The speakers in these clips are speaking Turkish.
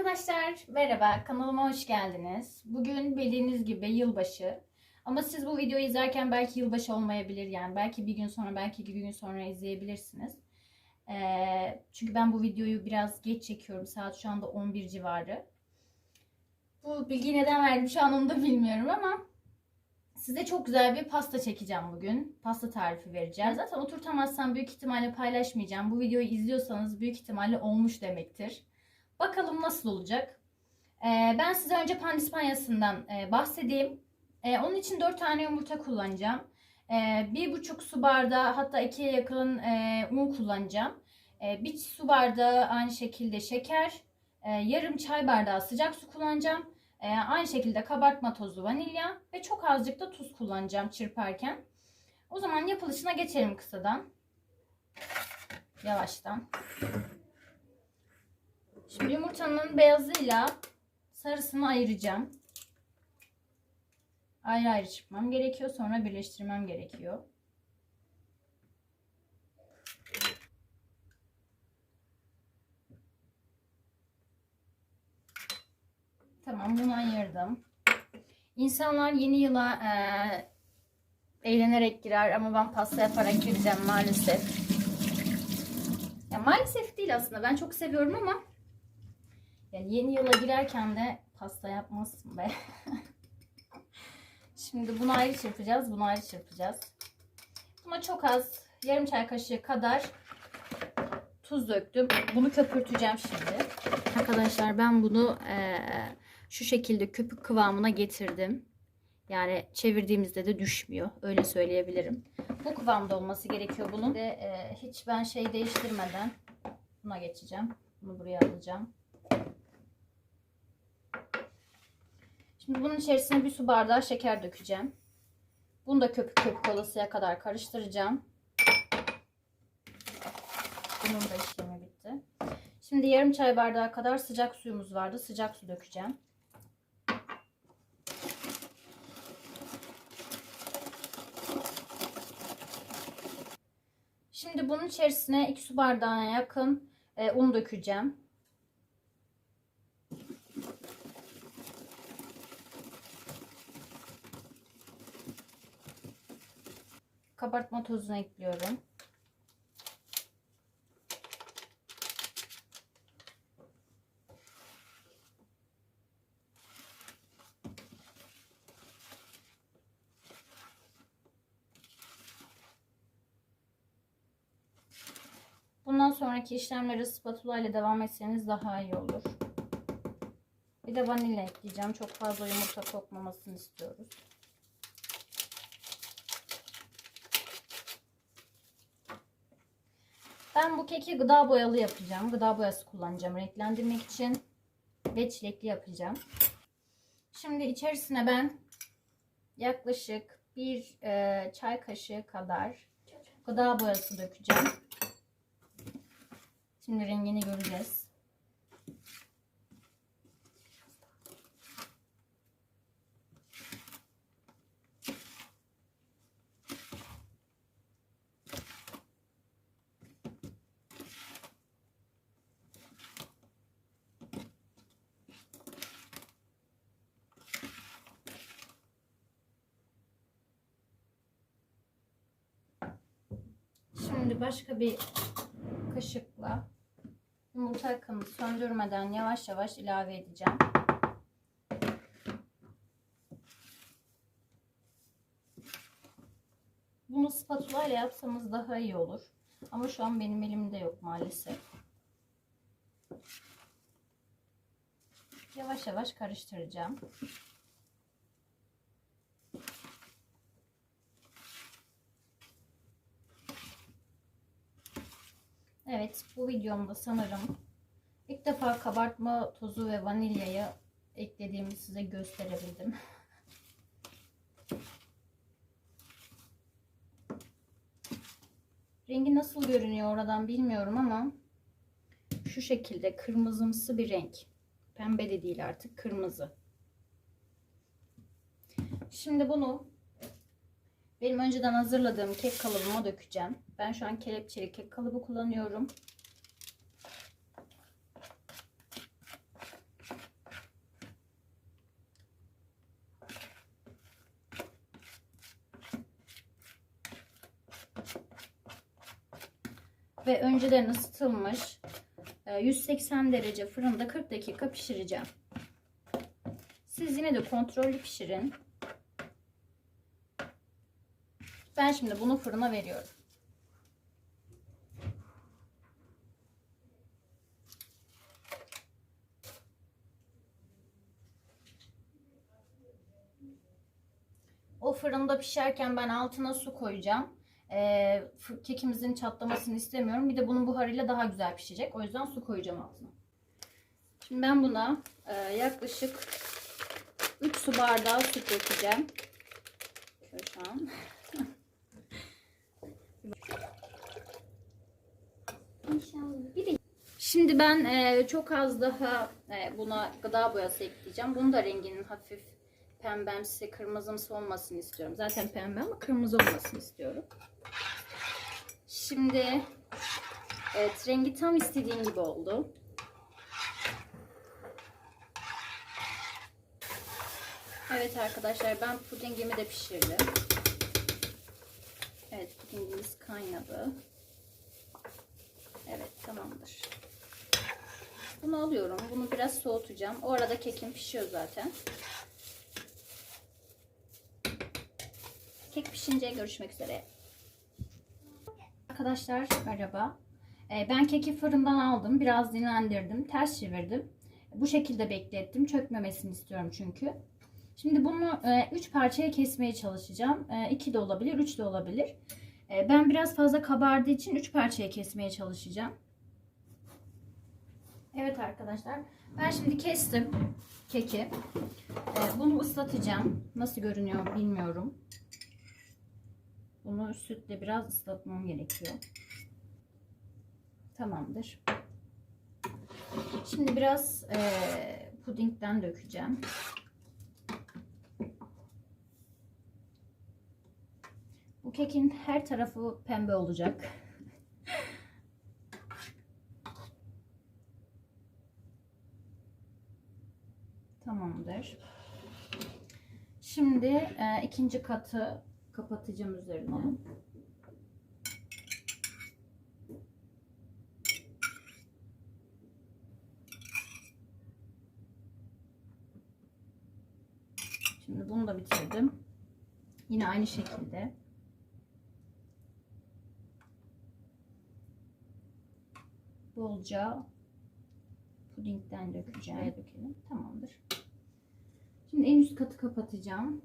Arkadaşlar merhaba kanalıma hoş geldiniz. Bugün bildiğiniz gibi yılbaşı. Ama siz bu videoyu izlerken belki yılbaşı olmayabilir yani. Belki bir gün sonra belki iki gün sonra izleyebilirsiniz. Ee, çünkü ben bu videoyu biraz geç çekiyorum. Saat şu anda 11 civarı. Bu bilgiyi neden verdim şu an onu da bilmiyorum ama size çok güzel bir pasta çekeceğim bugün. Pasta tarifi vereceğim. Zaten oturtamazsam büyük ihtimalle paylaşmayacağım. Bu videoyu izliyorsanız büyük ihtimalle olmuş demektir. Bakalım nasıl olacak. Ee, ben size önce pandispanyasından e, bahsedeyim. Ee, onun için 4 tane yumurta kullanacağım. Ee, bir buçuk su bardağı hatta ikiye yakın e, un kullanacağım. Ee, bir su bardağı aynı şekilde şeker. e, yarım çay bardağı sıcak su kullanacağım. Ee, aynı şekilde kabartma tozu, vanilya ve çok azıcık da tuz kullanacağım çırparken. O zaman yapılışına geçelim kısadan. Yavaştan. Şimdi yumurtanın beyazıyla sarısını ayıracağım. Ayrı ayrı çıkmam gerekiyor. Sonra birleştirmem gerekiyor. Tamam bunu ayırdım. İnsanlar yeni yıla eee, eğlenerek girer ama ben pasta yaparak gireceğim maalesef. Ya maalesef değil aslında. Ben çok seviyorum ama yani yeni yıla girerken de pasta yapmazsın be. Şimdi bunu ayrı çırpacağız. Bunu ayrı çırpacağız. Buna çok az yarım çay kaşığı kadar tuz döktüm. Bunu köpürteceğim şimdi. Arkadaşlar ben bunu eee, şu şekilde köpük kıvamına getirdim. Yani çevirdiğimizde de düşmüyor. Öyle söyleyebilirim. Bu kıvamda olması gerekiyor bunun. Ve e, hiç ben şey değiştirmeden buna geçeceğim. Bunu buraya alacağım. Şimdi bunun içerisine bir su bardağı şeker dökeceğim. Bunu da köpük köpük olasıya kadar karıştıracağım. Bunun da işlemi bitti. Şimdi yarım çay bardağı kadar sıcak suyumuz vardı. Sıcak su dökeceğim. Şimdi bunun içerisine 2 su bardağına yakın e, un dökeceğim. Kabartma tozunu ekliyorum. Bundan sonraki işlemleri spatula ile devam etseniz daha iyi olur. Bir de vanilya ekleyeceğim. Çok fazla yumurta kokmamasını istiyoruz. Ben bu keki gıda boyalı yapacağım. Gıda boyası kullanacağım renklendirmek için. Ve çilekli yapacağım. Şimdi içerisine ben yaklaşık bir e, çay kaşığı kadar gıda boyası dökeceğim. Şimdi rengini göreceğiz. Şimdi başka bir kaşıkla yumurta akını söndürmeden yavaş yavaş ilave edeceğim. Bunu spatula ile yapsanız daha iyi olur. Ama şu an benim elimde yok maalesef. Yavaş yavaş karıştıracağım. Evet bu videomda sanırım ilk defa kabartma tozu ve vanilyayı eklediğimi size gösterebildim. Rengi nasıl görünüyor oradan bilmiyorum ama şu şekilde kırmızımsı bir renk. Pembe de değil artık kırmızı. Şimdi bunu benim önceden hazırladığım kek kalıbıma dökeceğim. Ben şu an kelepçeli kek kalıbı kullanıyorum. Ve önceden ısıtılmış e, 180 derece fırında 40 dakika pişireceğim. Siz yine de kontrollü pişirin. Ben şimdi bunu fırına veriyorum. O fırında pişerken ben altına su koyacağım. Ee, kekimizin çatlamasını istemiyorum. Bir de bunun buharıyla daha güzel pişecek. O yüzden su koyacağım altına. Şimdi ben buna e, yaklaşık 3 su bardağı süt dökeceğim. Şöyle şu an. Şimdi ben e, çok az daha e, buna gıda boyası ekleyeceğim. Bunun da renginin hafif pembemsi, kırmızımsı olmasını istiyorum. Zaten pembe ama kırmızı olmasını istiyorum. Şimdi evet rengi tam istediğim gibi oldu. Evet arkadaşlar ben pudingimi de pişirdim. Evet pudingimiz kaynadı. Evet tamamdır. Bunu alıyorum. Bunu biraz soğutacağım. O arada kekim pişiyor zaten. Kek pişince görüşmek üzere. Arkadaşlar merhaba. Ee, ben keki fırından aldım. Biraz dinlendirdim. Ters çevirdim. Bu şekilde beklettim. Çökmemesini istiyorum çünkü. Şimdi bunu 3 parçaya kesmeye çalışacağım. 2 de olabilir, 3 de olabilir. E, Ben biraz fazla kabardığı için 3 parçaya kesmeye çalışacağım. Evet arkadaşlar. Ben şimdi kestim keki. E, Bunu ıslatacağım. Nasıl görünüyor bilmiyorum. Bunu sütle biraz ıslatmam gerekiyor. Tamamdır. Şimdi biraz e, pudingden dökeceğim. Bu kekin her tarafı pembe olacak. Tamamdır. Şimdi e, ikinci katı kapatacağım üzerine. Şimdi bunu da bitirdim. Yine aynı şekilde. Bolca pudingden dökeceğim. Şuraya dökelim. Tamamdır. Şimdi en üst katı kapatacağım.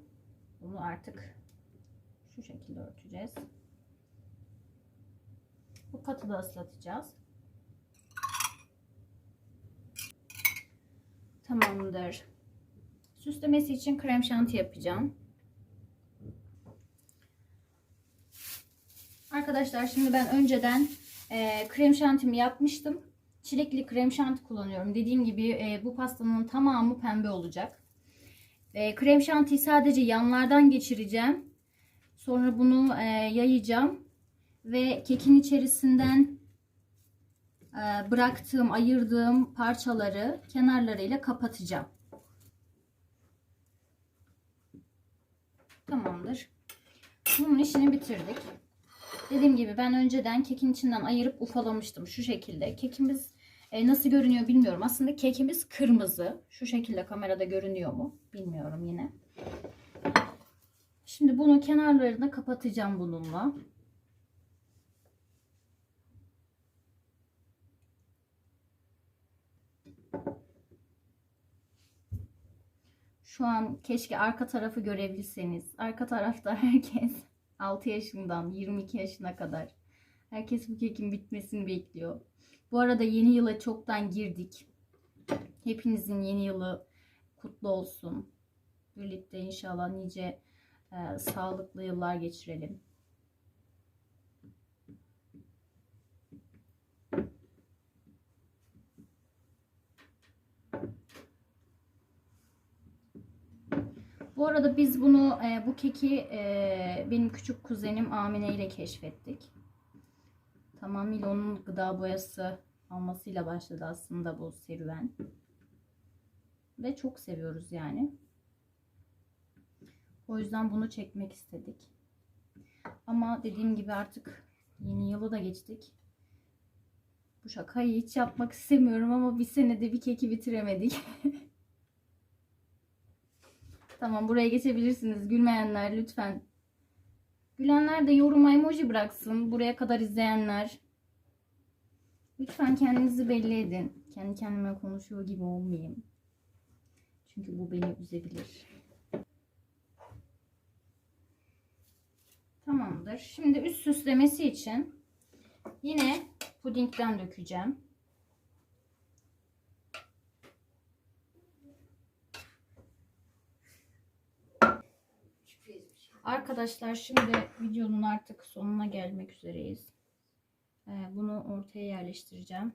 Bunu artık şu şekilde örteceğiz. Bu katı da ıslatacağız. Tamamdır. Süslemesi için krem şanti yapacağım. Arkadaşlar şimdi ben önceden e, krem şantimi yapmıştım. Çilekli krem şanti kullanıyorum. Dediğim gibi e, bu pastanın tamamı pembe olacak. E, krem şantiyi sadece yanlardan geçireceğim. Sonra bunu e, yayacağım. Ve kekin içerisinden e, bıraktığım, ayırdığım parçaları kenarlarıyla kapatacağım. Tamamdır. Bunun işini bitirdik. Dediğim gibi ben önceden kekin içinden ayırıp ufalamıştım. Şu şekilde. Kekimiz e, nasıl görünüyor bilmiyorum. Aslında kekimiz kırmızı. Şu şekilde kamerada görünüyor mu? Bilmiyorum yine. Şimdi bunu kenarlarını kapatacağım bununla. Şu an keşke arka tarafı görebilseniz. Arka tarafta herkes 6 yaşından 22 yaşına kadar. Herkes bu kekin bitmesini bekliyor. Bu arada yeni yıla çoktan girdik. Hepinizin yeni yılı kutlu olsun. Birlikte inşallah nice e, sağlıklı yıllar geçirelim. Bu arada biz bunu e, bu keki e, benim küçük kuzenim Amine ile keşfettik. Tamamıyla onun gıda boyası almasıyla başladı aslında bu serüven. Ve çok seviyoruz yani. O yüzden bunu çekmek istedik. Ama dediğim gibi artık yeni yılı da geçtik. Bu şakayı hiç yapmak istemiyorum ama bir senede bir keki bitiremedik. tamam buraya geçebilirsiniz. Gülmeyenler lütfen. Gülenler de yoruma emoji bıraksın. Buraya kadar izleyenler. Lütfen kendinizi belli edin. Kendi kendime konuşuyor gibi olmayayım. Çünkü bu beni üzebilir. Tamamdır. Şimdi üst süslemesi için yine pudingden dökeceğim. Arkadaşlar şimdi videonun artık sonuna gelmek üzereyiz. Ee, Bunu ortaya yerleştireceğim.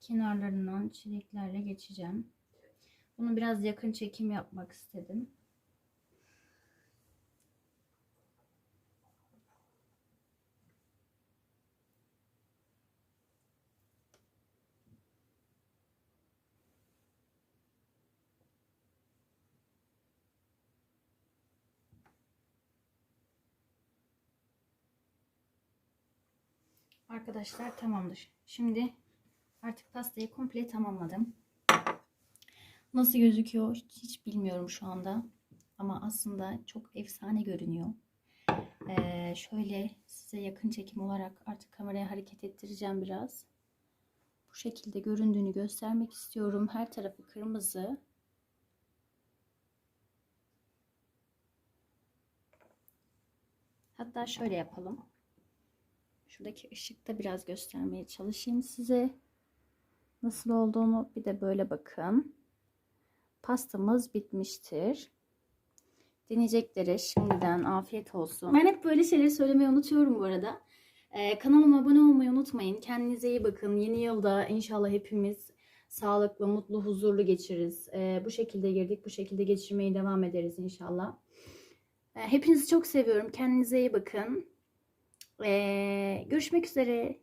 Kenarlarından çileklerle geçeceğim. Bunu biraz yakın çekim yapmak istedim. Arkadaşlar tamamdır. Şimdi artık pastayı komple tamamladım. Nasıl gözüküyor hiç bilmiyorum şu anda. Ama aslında çok efsane görünüyor. Ee, şöyle size yakın çekim olarak artık kameraya hareket ettireceğim biraz. Bu şekilde göründüğünü göstermek istiyorum. Her tarafı kırmızı. Hatta şöyle yapalım. Şuradaki ışıkta biraz göstermeye çalışayım size. Nasıl olduğunu bir de böyle bakın. Pastamız bitmiştir. Deneyeceklere şimdiden afiyet olsun. Ben hep böyle şeyleri söylemeyi unutuyorum bu arada. Ee, kanalıma abone olmayı unutmayın. Kendinize iyi bakın. Yeni yılda inşallah hepimiz sağlıklı, mutlu, huzurlu geçiririz. Ee, bu şekilde girdik. Bu şekilde geçirmeye devam ederiz inşallah. Ee, hepinizi çok seviyorum. Kendinize iyi bakın. Ee, görüşmek üzere.